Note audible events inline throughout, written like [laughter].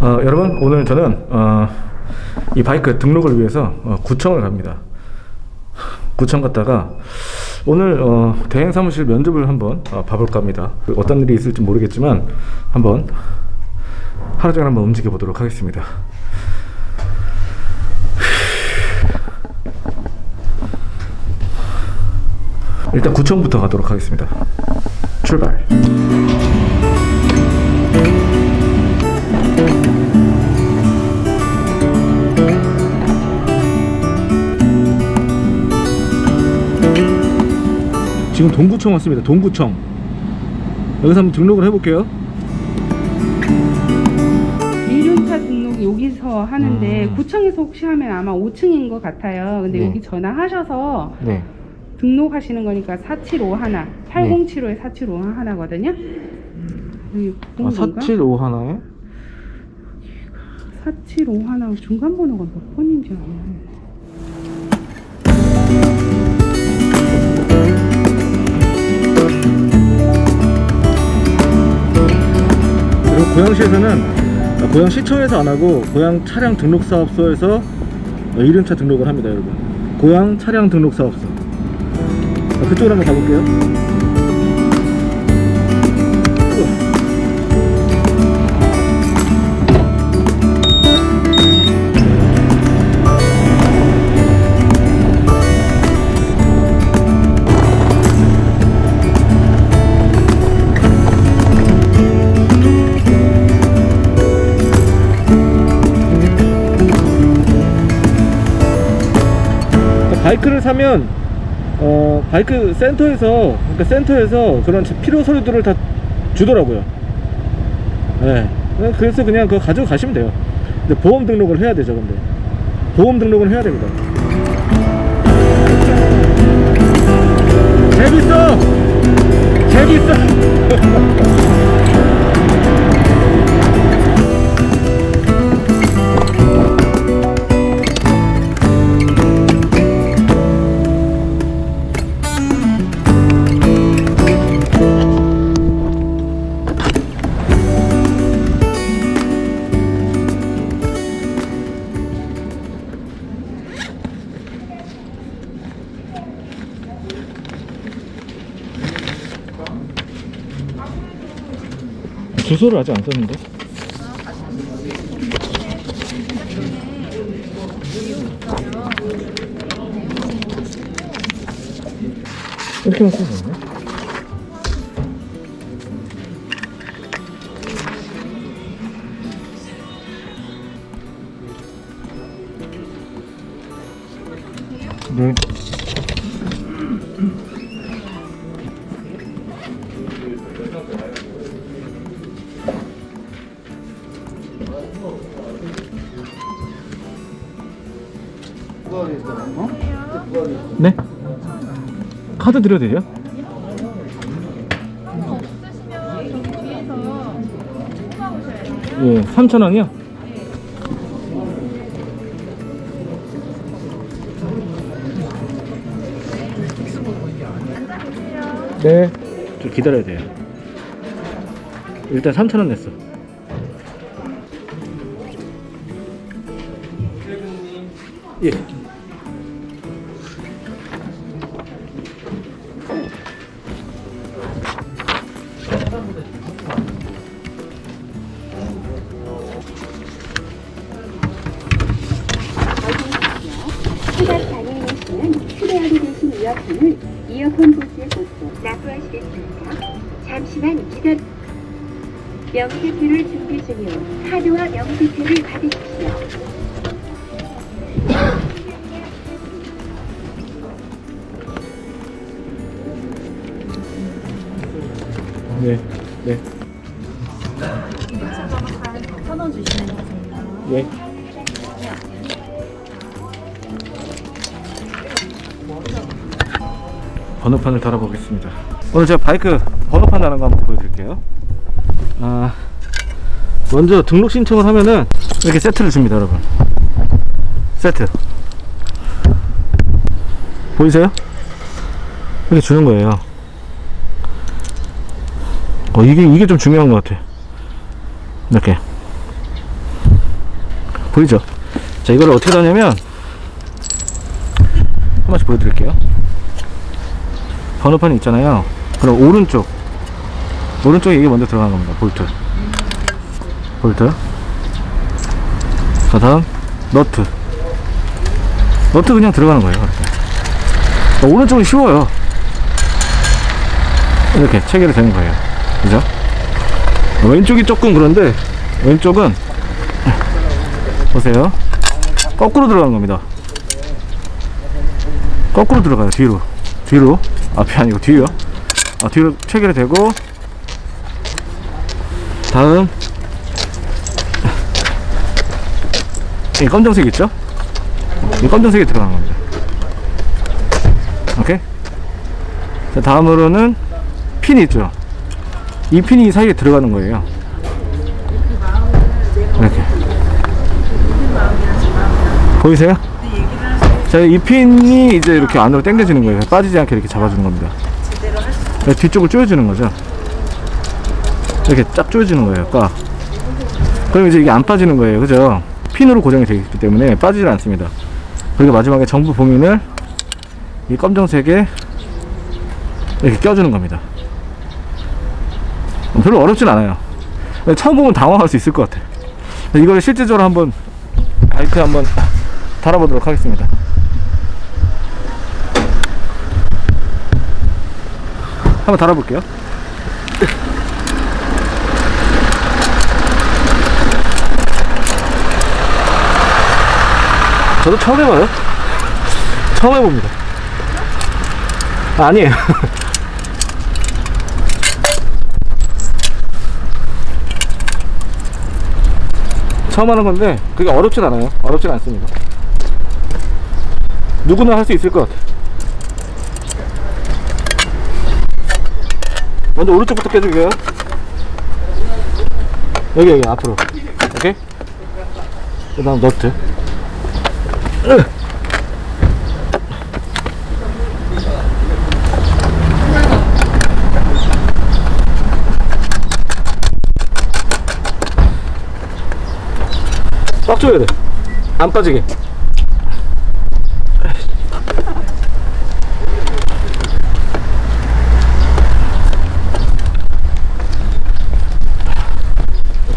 어, 여러분 오늘 저는 어, 이 바이크 등록을 위해서 어, 구청을 갑니다. 구청 갔다가 오늘 어, 대행 사무실 면접을 한번 어, 봐볼까 합니다. 그 어떤 일이 있을지 모르겠지만 한번 하루 종일 한번 움직여 보도록 하겠습니다. 일단 구청부터 가도록 하겠습니다. 출발. 지금 동구청 왔습니다. 동구청. 여기서 한번 등록을 해볼게요. 이륜차 등록 여기서 하는데 음. 구청에서 혹시 하면 아마 5층인 것 같아요. 근데 네. 여기 전화하셔서 네. 등록하시는 거니까 475 하나, 8075에 475 하나거든요. 아, 그런 건가? 475 하나에 475 하나 중간 번호가 몇 번인지 알아요. 고 고양시에서는 아, 고양시청에서 안 하고 고양 차량 등록 사업소에서 어, 이륜차 등록을 합니다, 여러분. 고양 차량 등록 사업소. 아, 그쪽으로 한번 가볼게요. 바이크를 사면 어 바이크 센터에서 그러니까 센터에서 그런 필요 서류들을 다 주더라고요. 네. 그래서 그냥 그거 가지고 가시면 돼요. 근데 보험 등록을 해야 되죠, 근데 보험 등록은 해야 됩니다. 재밌어, 재밌어. [laughs] 주소를 아직 안 썼는데. 이렇게만 쓰 네? 카드 드려도 돼요? 예, 3,000원이요? 네. 좀 기다려야 돼요. 일단 3,000원 냈어. 예. 이어폰을 이어폰 부스에 꽂고 납부하시겠습니다. 잠시만 기다려 명세표를 준비 중이오. 카드와 명세표를 받으십시오. 네. 네. 천원 주시면 되세요. 예. 번호판을 달아보겠습니다. 오늘 제가 바이크 번호판 다는 거 한번 보여드릴게요. 아, 먼저 등록 신청을 하면은 이렇게 세트를 줍니다, 여러분. 세트. 보이세요? 이렇게 주는 거예요. 어, 이게, 이게 좀 중요한 것 같아. 이렇게. 보이죠? 자, 이걸 어떻게 하냐면 한 번씩 보여드릴게요. 번호판이 있잖아요. 그럼 오른쪽 오른쪽에 이게 먼저 들어가는 겁니다. 볼트. 볼트. 자, 다음 너트. 너트 그냥 들어가는 거예요. 어, 오른쪽은 쉬워요. 이렇게 체결이 되는 거예요. 그죠? 어, 왼쪽이 조금 그런데 왼쪽은 [laughs] 보세요. 거꾸로 들어가는 겁니다. 거꾸로 들어가요. 뒤로. 뒤로. 앞이 아니고 뒤요. 아, 뒤로 체결이 되고 다음 이 검정색 있죠? 이 검정색이 들어가는 겁니다. 오케이? 자, 다음으로는 핀이 있죠? 이 핀이 이 사이에 들어가는 거예요. 이렇게. 보이세요? 자, 이 핀이 이제 이렇게 안으로 당겨지는 거예요. 빠지지 않게 이렇게 잡아주는 겁니다. 네, 뒤쪽을 조여주는 거죠. 이렇게 쫙 조여주는 거예요. 꽉. 그럼 이제 이게 안 빠지는 거예요. 그죠? 핀으로 고정이 되어 있기 때문에 빠지질 않습니다. 그리고 마지막에 정부 봉인을 이 검정색에 이렇게 껴주는 겁니다. 별로 어렵진 않아요. 처음 보면 당황할 수 있을 것 같아요. 이걸 실제적으로 한번 바이크에 한번 [laughs] 달아보도록 하겠습니다. 한번 달아볼게요. 저도 처음 해봐요. 처음 해봅니다. 아, 아니에요. [laughs] 처음 하는 건데 그게 어렵진 않아요. 어렵진 않습니다. 누구나 할 수 있을 것 같아요. 먼저 오른쪽부터 껴줄게요. 여기 여기 앞으로. 오케이. 그 다음 너트. 으. 꽉 조여야 돼. 안 빠지게.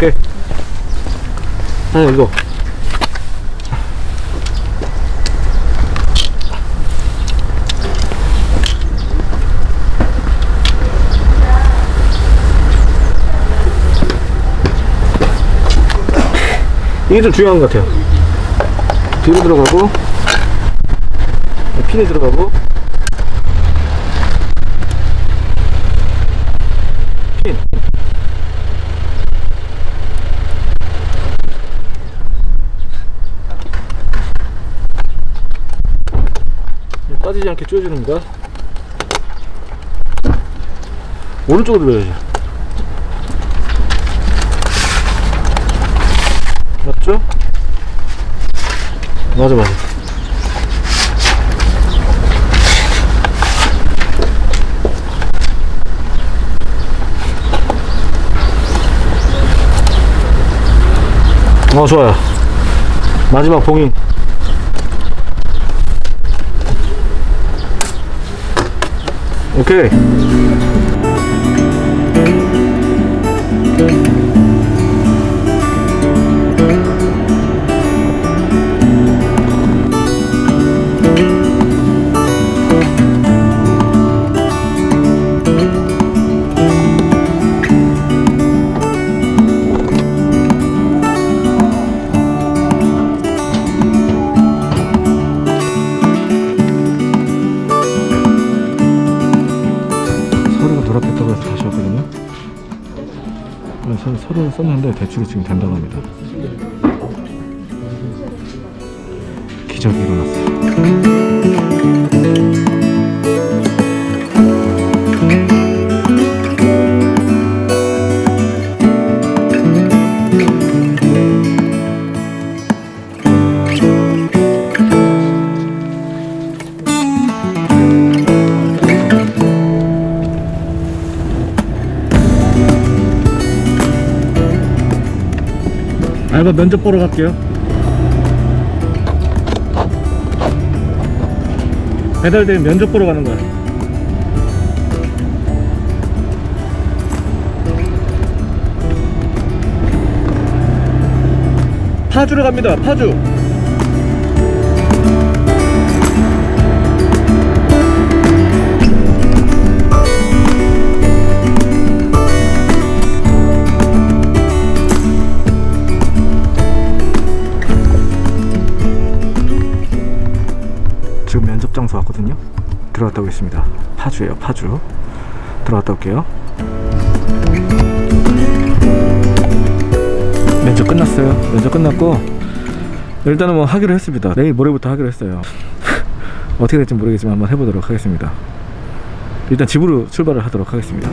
오케이. 아, 이거. 이게 좀 중요한 것 같아요. 뒤로 들어가고, 핀이 들어가고, 빠지지 않게 조여주는 겁니다. 오른쪽으로 들어야죠. 맞죠? 맞아 맞아 어 좋아요 마지막 봉인 오 썼는데 대출이 지금 된다고 합니다. 기적이 일어났어요. 저 면접 보러 갈게요. 배달되면 면접 보러 가는 거야. 파주로 갑니다 파주. 들어갔다 오겠습니다. 파주예요, 파주. 들어갔다 올게요. 면접 끝났어요. 면접 끝났고 일단은 뭐 하기로 했습니다. 내일 모레부터 하기로 했어요. [laughs] 어떻게 될지 모르겠지만 한번 해보도록 하겠습니다. 일단 집으로 출발을 하도록 하겠습니다.